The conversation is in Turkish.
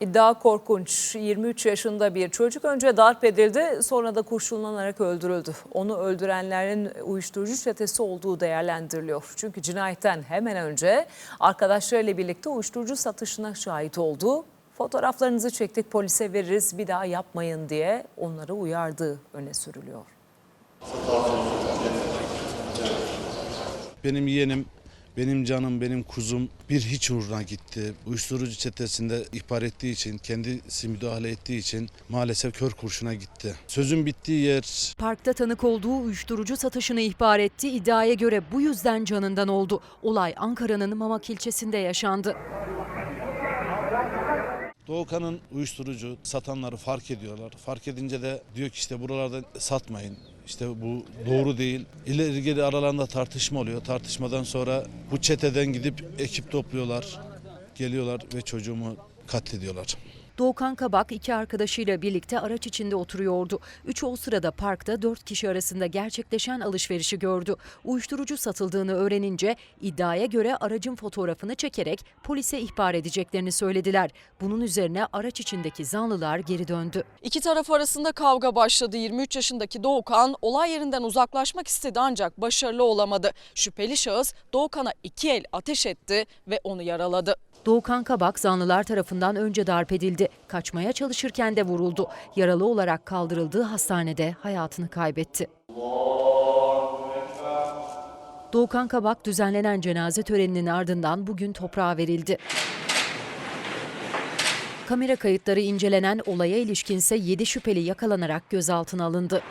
İddia korkunç. 23 yaşında bir çocuk önce darp edildi sonra da kurşunlanarak öldürüldü. Onu öldürenlerin uyuşturucu çetesi olduğu değerlendiriliyor. Çünkü cinayetten hemen önce arkadaşlarıyla birlikte uyuşturucu satışına şahit oldu. Fotoğraflarınızı çektik polise veririz bir daha yapmayın diye onları uyardığı öne sürülüyor. Benim yeğenim, benim canım, benim kuzum bir hiç uğruna gitti. Uyuşturucu çetesinde ihbar ettiği için, kendisi müdahale ettiği için maalesef kör kurşuna gitti. Sözün bittiği yer Parkta tanık olduğu uyuşturucu satışını ihbar etti. İddiaya göre bu yüzden canından oldu. Olay Ankara'nın Mamak ilçesinde yaşandı. Doğukan'ın uyuşturucu satanları fark ediyorlar. Fark edince de diyor ki işte buralarda satmayın. İşte bu doğru değil. İleri geri aralarında tartışma oluyor. Tartışmadan sonra bu çeteden gidip ekip topluyorlar. Geliyorlar ve çocuğumu katlediyorlar. Doğukan Kabak iki arkadaşıyla birlikte araç içinde oturuyordu. Üçü o sırada parkta dört kişi arasında gerçekleşen alışverişi gördü. Uyuşturucu satıldığını öğrenince iddiaya göre aracın fotoğrafını çekerek polise ihbar edeceklerini söylediler. Bunun üzerine araç içindeki zanlılar geri döndü. İki taraf arasında kavga başladı. 23 yaşındaki Doğukan olay yerinden uzaklaşmak istedi ancak başarılı olamadı. Şüpheli şahıs Doğukan'a iki el ateş etti ve onu yaraladı. Doğukan Kabak zanlılar tarafından önce darp Kaçmaya çalışırken de vuruldu. Yaralı olarak kaldırıldığı hastanede hayatını kaybetti. Doğukan Kabak düzenlenen cenaze töreninin ardından bugün toprağa verildi. Kamera kayıtları incelenen olaya ilişkinse 7 şüpheli yakalanarak gözaltına alındı.